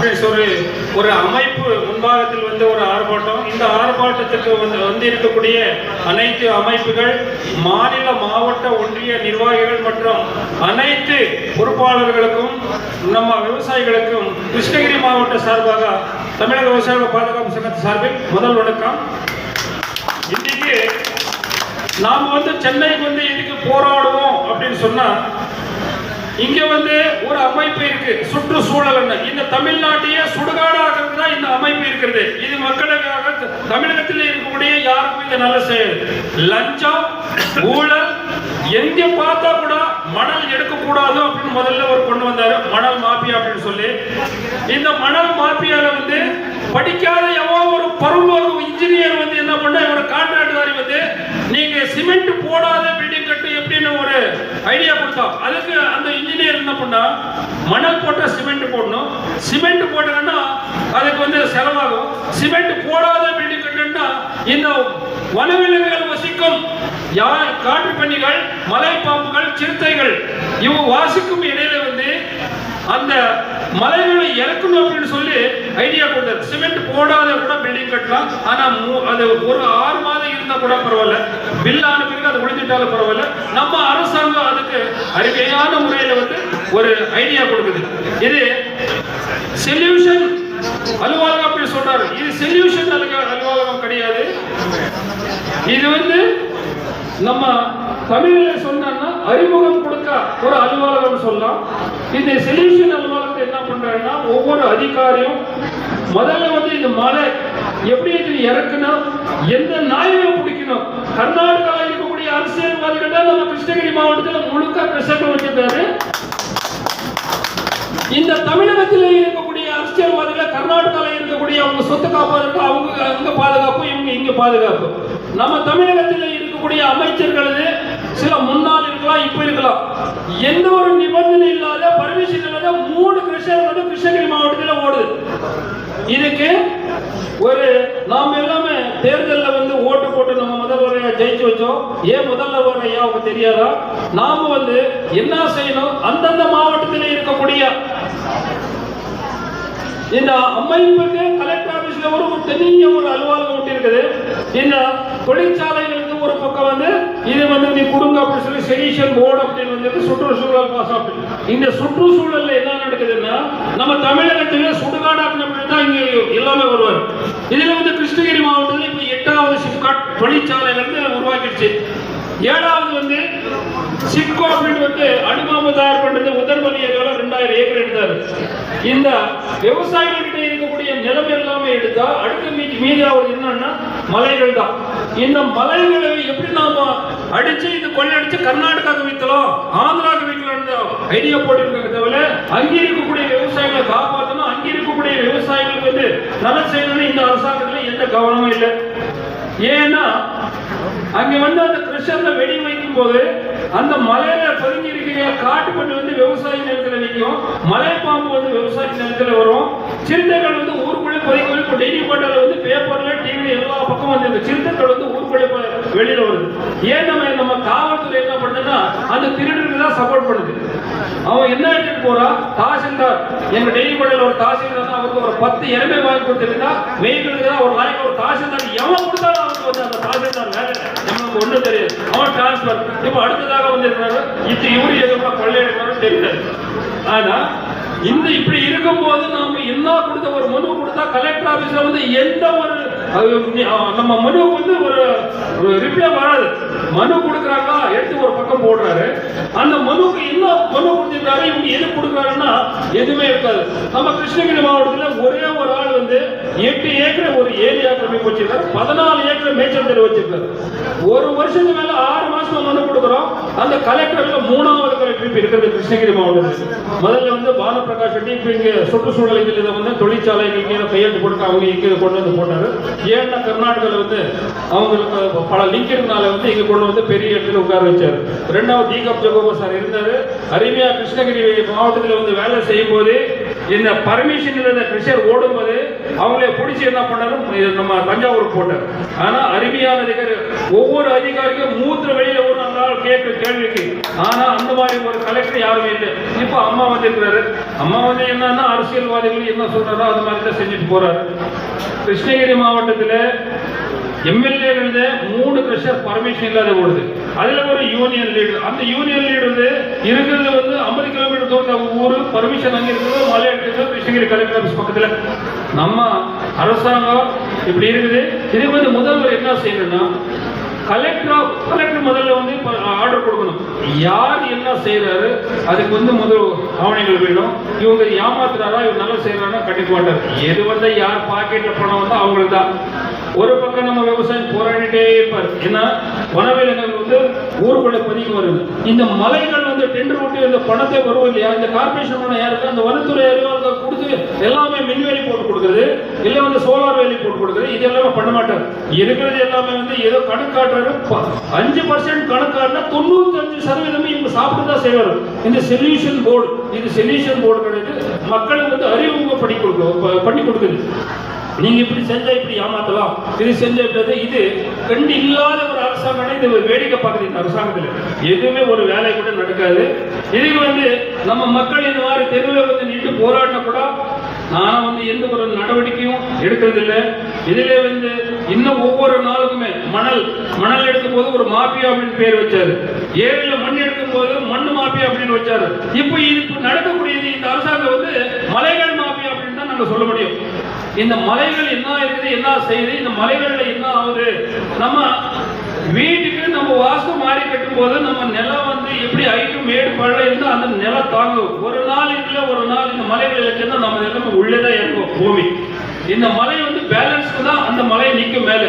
அப்படின்னு சொல்லி ஒரு அமைப்பு முன்பாகத்தில் வந்து ஒரு ஆர்ப்பாட்டம். இந்த ஆர்ப்பாட்டத்துக்கு வந்து வந்து இருக்கக்கூடிய அனைத்து அமைப்புகள் மாநில மாவட்ட ஒன்றிய நிர்வாகிகள் மற்றும் அனைத்து பொறுப்பாளர்களுக்கும் நம்ம விவசாயிகளுக்கும் கிருஷ்ணகிரி மாவட்ட சார்பாக தமிழக விவசாய பாதுகாப்பு சங்கத்து சார்பில் முதல் வணக்கம். இன்னைக்கு நாம் வந்து சென்னைக்கு வந்து இதுக்கு போராடுவோம் அப்படின்னு சொன்னா இங்க வந்து ஒரு அமைப்பு இருக்கு சுற்றுச்சூழல் இந்த தமிழ்நாட்டையே சுடுகாடாகிறது தான் இந்த அமைப்பு இருக்கிறது. இது மக்களுக்காக தமிழகத்தில் இருக்கக்கூடிய யாருக்கும் இது நல்ல செயல். லஞ்சம் ஊழல் எங்க பார்த்தா கூட மணல் எடுக்கக்கூடாது அப்படின்னு முதல்ல அவர் கொண்டு வந்தாரு. மணல் மாஃபியா அப்படின்னு சொல்லி. இந்த மணல் மாஃபியால வந்து படிக்காத எவ்வளோ ஒரு பருவம் இன்ஜினியர் வந்து என்ன பண்ண இவரோட கான்ட்ராக்டர் வந்து நீங்க சிமெண்ட் போடாத பில்டிங் கட்டு எப்படின்னு ஒரு ஐடியா கொடுத்தோம் அதுக்கு பண்ணா மணல் போட்டா சிமெண்ட் போடணும். சிமெண்ட் போட்டாங்கன்னா அதுக்கு வந்து செலவாகும். சிமெண்ட் போடாத பில்டிங் கட்டுன்னா இந்த வனவிலங்குகள் வசிக்கும் யார் காட்டு பன்னிகள் மலை பாம்புகள் சிறுத்தைகள் இவங்க வாசிக்கும் இடையில வந்து அந்த மலைகளை இறக்கணும் அப்படின்னு சொல்லி சிமெண்ட் போடாத கூட பில்டிங் கட்டலாம். ஆனா அது ஒரு ஆறு மாதம் இருந்தா கூட பரவாயில்ல. பில் ஆன பிறகு அது முடிஞ்சிட்டாலும் பரவாயில்ல. நம்ம அரசாங்கம் அதுக்கு அருமையான முறையில வந்து ஒரு ஐடியா கொடுக்குது. இது சொல்யூஷன் அலுவலகம் அப்படி சொல்றாரு. இது சொல்யூஷன் அலுவலகம் கிடையாது. இது வந்து நம்ம தமிழில் சொன்னா அறிமுகம் கொடுக்க ஒரு அலுவலகம் சொல்லலாம். இந்த சொல்யூஷன் அலுவலகத்தை பண்றாங்கன்னா ஒவ்வொரு அதிகாரியும் முதல்ல வந்து இந்த மலை எப்படி இது இறக்கணும் எந்த நாயை பிடிக்கணும்? கர்நாடகாவில் இருக்கக்கூடிய அரசியல்வாதிகள் தான் நம்ம கிருஷ்ணகிரி மாவட்டத்தில் முழுக்க பிரசங்கம் வச்சிருக்காரு. இந்த தமிழகத்தில் இருக்கக்கூடிய அரசியல்வாதிகள் கர்நாடகாவில் இருக்கக்கூடிய அவங்க சொத்து காப்பதற்கு அவங்க அங்க பாதுகாப்பு இவங்க இங்க பாதுகாப்பு. நம்ம தமிழகத்தில் இருக்கக்கூடிய அமைச்சர்கள் சில முன்னாள் இருக்கலாம் இப்ப இருக்கலாம். எந்த ஒரு நிபந்தனை இல்லாத பர்மிஷன் இல்லாத மூணு கிருஷ்ணர் வந்து கிருஷ்ணகிரி மாவட்டத்தில் ஓடுது இதுக்கு ஒரு நாம் எல்லாமே தேர்தலில் வந்து ஓட்டு போட்டு நம்ம முதல்வரையா ஜெயிச்சு வச்சோம். ஏன் முதல்வர் ஐயா அவங்க தெரியாதா? நாம வந்து என்ன செய்யணும்? அந்தந்த மாவட்டத்தில் இருக்கக்கூடிய இந்த அமைப்புக்கு கலெக்டர் ஆபீஸ்ல ஒரு பெரிய ஒரு அலுவலகம் ஒட்டி இருக்குது. இந்த தொழிற்சாலைகளுக்கு ஒரு பக்கம் வந்து இது வந்து நீ கொடுங்க அப்படின்னு சொல்லி செடிஷன் போர்டு அப்படின்னு அப்படிங்கிறது சுற்றுச்சூழல் பாஸ் இந்த சுற்றுச்சூழல்ல என்ன நடக்குதுன்னா நம்ம தமிழகத்திலே சுடுகாடாக்கு தான் இங்க எல்லாமே வருவார். இதுல வந்து கிருஷ்ணகிரி மாவட்டத்தில் இப்ப எட்டாவது சிப்காட் தொழிற்சாலைகள் வந்து உருவாக்கிடுச்சு. ஏழாவது வந்து சிப்கோ அப்படின்னு வந்து அனுமாம தயார் பண்றது உதர்மணி ஏரியாவில் ரெண்டாயிரம் ஏக்கர் எடுத்தாரு. இந்த விவசாயிகள்கிட்ட இருக்கக்கூடிய நிலம் எல்லாமே எடுத்தா அடுத்த மீதி மீதாவது என்னன்னா மலைகள் தான். இந்த மலைகளை எப்படி நாம அடிச்சு இது கொள்ளடிச்சு கர்நாடகாவுக்கு வித்தலாம் ஆந்திராவுக்கு விற்கலாம் ஐடியா போட்டிருக்காங்க தவிர அங்கே இருக்கக்கூடிய விவசாயிகளை காப்பாற்றணும் அங்கே இருக்கக்கூடிய விவசாயிகளுக்கு வந்து நல்ல செய்யணும்னு இந்த அரசாங்கத்துல எந்த கவனமும் இல்லை. ஏன்னா அங்க வந்து அந்த கிருஷ்ணர்ல வெடி வைக்கும் போது அந்த மலையில பதுங்கி இருக்கிற காட்டு பண்ணி வந்து விவசாய நிலத்துல நிற்கும். மலை பாம்பு வந்து விவசாய நிலத்துல வரும். சிறுத்தைகள் வந்து ஊருக்குள்ளே பதுங்கி இப்போ டெய்லி போட்டால வந்து பேப்பர்ல டிவி எல்லா பக்கம் வந்து இந்த சிறுத்தைகள் வந்து ஊருக்குள்ளே வெளியில வருது. ஏன் நம்ம நம்ம காவல்துறை என்ன பண்ணுன்னா அந்த திருடனுக்கு தான் சப்போர்ட் பண்ணுது. அவன் என்ன எடுத்துட்டு போறான் தாசில்தார். எங்க டெய்லி பள்ளியில் ஒரு தாசில்தார் அவருக்கு ஒரு பத்து எருமை வாங்கி கொடுத்துருந்தா வெயிலுக்கு தான் ஒரு நாளைக்கு ஒரு தாசில்தார் எவன் கொடுத்தாலும் அவருக்கு வந்து அந்த தாசில்தார் வேலை நமக்கு ஒண்ணும் தெரியாது. அவன் டிரான்ஸ்பர் இப்போ அடுத்ததாக வந்திருக்கிறாரு. இது இவரு எதுவும் கொள்ளையடிக்கிறாரு தெரியல ஆனா இந்த இப்படி இருக்கும் போது நாம என்ன கொடுத்த ஒரு மனு கொடுத்தா கலெக்டர் ஆபீஸ்ல வந்து எந்த ஒரு அது நம்ம மனுவுக்கு வந்து ஒரு ஒரு ரிப்ளை வராது. மனு கொடுக்குறாங்களா? எடுத்து ஒரு பக்கம் போடுறாரு. அந்த மனுவுக்கு என்ன மனு கொடுத்துருக்காரு இவங்க எது கொடுக்குறாருன்னா எதுவுமே இருக்காது. நம்ம கிருஷ்ணகிரி மாவட்டத்தில் ஒரே ஒரு ஆள் எட்டு ஏக்கர் ஒரு ஏரியா கம்மி வச்சிருக்காரு. பதினாலு ஏக்கர் மேய்ச்சல் தெரு வச்சிருக்காரு. ஒரு வருஷத்துக்கு மேல ஆறு மாசம் மனு கொடுக்குறோம். அந்த கலெக்டர்ல மூணாவது கலெக்டர் இருக்கிறது கிருஷ்ணகிரி மாவட்டத்தில். முதல்ல வந்து பாலபிரகாஷ் ரெட்டி இப்போ இங்க சுற்றுச்சூழல் இதை வந்து தொழிற்சாலைகள் கையெழுத்து கொடுக்க அவங்க இங்கே கொண்டு வந்து போட்டாரு. ஏன்னா கர்நாடகாவில் வந்து அவங்களுக்கு பல லிங்க் இருக்கனால வந்து இங்க கொண்டு வந்து பெரிய இடத்துல உட்கார வச்சாரு. ரெண்டாவது தீகப் ஜகோபா சார் இருந்தாரு. அருமையா கிருஷ்ணகிரி மாவட்டத்தில் வந்து வேலை செய்யும் போது இந்த பர்மிஷன் இல்லாத கிருஷ்ணர் ஓடும்போது அவங்களே பிடிச்சி என்ன பண்ணாரு? நம்ம தஞ்சாவூர் போட்டார். ஆனா அருமையான அதிகாரி ஒவ்வொரு அதிகாரிக்கும் மூத்திர வெளியில ஒரு நாள் கேட்கிற கேள்விக்கு ஆனா அந்த மாதிரி ஒரு கலெக்டர் யாரும் இல்லை. இப்போ அம்மா வந்திருக்கிறாரு. அம்மா வந்து என்னன்னா அரசியல்வாதிகள் என்ன சொல்றாரோ அது மாதிரி தான் செஞ்சுட்டு போறாரு. கிருஷ்ணகிரி மாவட்டத்தில் எம்எல்ஏ மூணு கிரஷர் பர்மிஷன் இல்லாத ஓடுது அதுல ஒரு யூனியன் லீடர் அந்த யூனியன் லீடர் வந்து இருக்கிறது வந்து ஐம்பது கிலோமீட்டர் தூரம் ஊர். பர்மிஷன் அங்கே இருக்கிறது மலை கிருஷ்ணகிரி கலெக்டர் ஆஃபீஸ் பக்கத்துல. நம்ம அரசாங்கம் இப்படி இருக்குது. இதுக்கு வந்து முதல்வர் என்ன செய்யணும்னா கலெக்டர் கலெக்டர் முதல்ல வந்து ஆர்டர் கொடுக்கணும். யார் என்ன செய்யறாரு அதுக்கு வந்து முதல் ஆவணங்கள் வேணும். இவங்க ஏமாத்துறாரா இவர் நல்லா செய்யறாரா கட்டிக்க மாட்டார். எது வந்து யார் பாக்கெட்ல பணம் வந்தால் அவங்களுக்கு தான் ஒரு பக்கம் நம்ம விவசாயம் போராடிட்டே இருப்பார். ஏன்னா வனவிலங்குகள் வந்து ஊருக்குள்ள பதிக்கு வருது. இந்த மலைகள் வந்து டெண்டர் ஓட்டி இந்த பணத்தை வரும் இல்லையா? இந்த கார்பரேஷன் யாருக்கு? அந்த வனத்துறை அறிவாளர்கள் கொடுத்து எல்லாமே மின்வேலி போட்டு கொடுக்குறது இல்ல வந்து சோலார் வேலி போட்டு கொடுக்குறது இது எல்லாமே பண்ண மாட்டார். இருக்கிறது எல்லாமே வந்து ஏதோ கணக்கு காட்டுறாரு. அஞ்சு பர்சன்ட் கணக்காருன்னா தொண்ணூத்தஞ்சு சதவீதமே இவங்க சாப்பிட்டு தான் செய்வார். இந்த சொல்யூஷன் போர்டு இது சொல்யூஷன் போர்டு கிடையாது. மக்களுக்கு வந்து அறிமுகப்படி கொடுக்க பண்ணி கொடுக்குது. நீங்க இப்படி செஞ்சா இப்படி ஏமாத்தலாம். இது செஞ்சது இது கண்டு இல்லாத ஒரு அரசாங்கம் இது ஒரு வேடிக்கை பார்க்குது இந்த அரசாங்கத்துல. எதுவுமே ஒரு வேலை கூட நடக்காது. இதுக்கு வந்து நம்ம மக்கள் இந்த மாதிரி தெருவில் வந்து நின்று போராடின கூட நானும் வந்து எந்த ஒரு நடவடிக்கையும் எடுக்கிறது இல்லை இதுல வந்து இன்னும் ஒவ்வொரு நாளுக்குமே மணல் மணல் எடுக்கும் போது ஒரு மாஃபியா அப்படின்னு பேர் வச்சாரு. ஏரியில மண் எடுக்கும் போது மண்ணு மாஃபியா அப்படின்னு வச்சாரு. இப்போ இது நடக்கக்கூடியது இந்த அரசாங்கம் வந்து மலைகள் மாஃபியா அப்படின்னு தான் நாங்க சொல்ல முடியும். இந்த மலைகள் என்ன இருக்குது என்ன செய்யுது இந்த மலைகள்ல என்ன ஆகுது? நம்ம வீட்டுக்கு நம்ம வாசம் மாறி கட்டும் போது நம்ம நிலம் வந்து எப்படி ஐட்டம் மேடு பழ இருந்து அந்த நிலம் தாங்கும். ஒரு நாள் இல்லை ஒரு நாள் இந்த மலைகள் வச்சிருந்தா நம்ம நிலம் உள்ளே தான் இருக்கும் பூமி. இந்த மலை வந்து பேலன்ஸ்க்கு தான் அந்த மலை நிற்கும் மேலே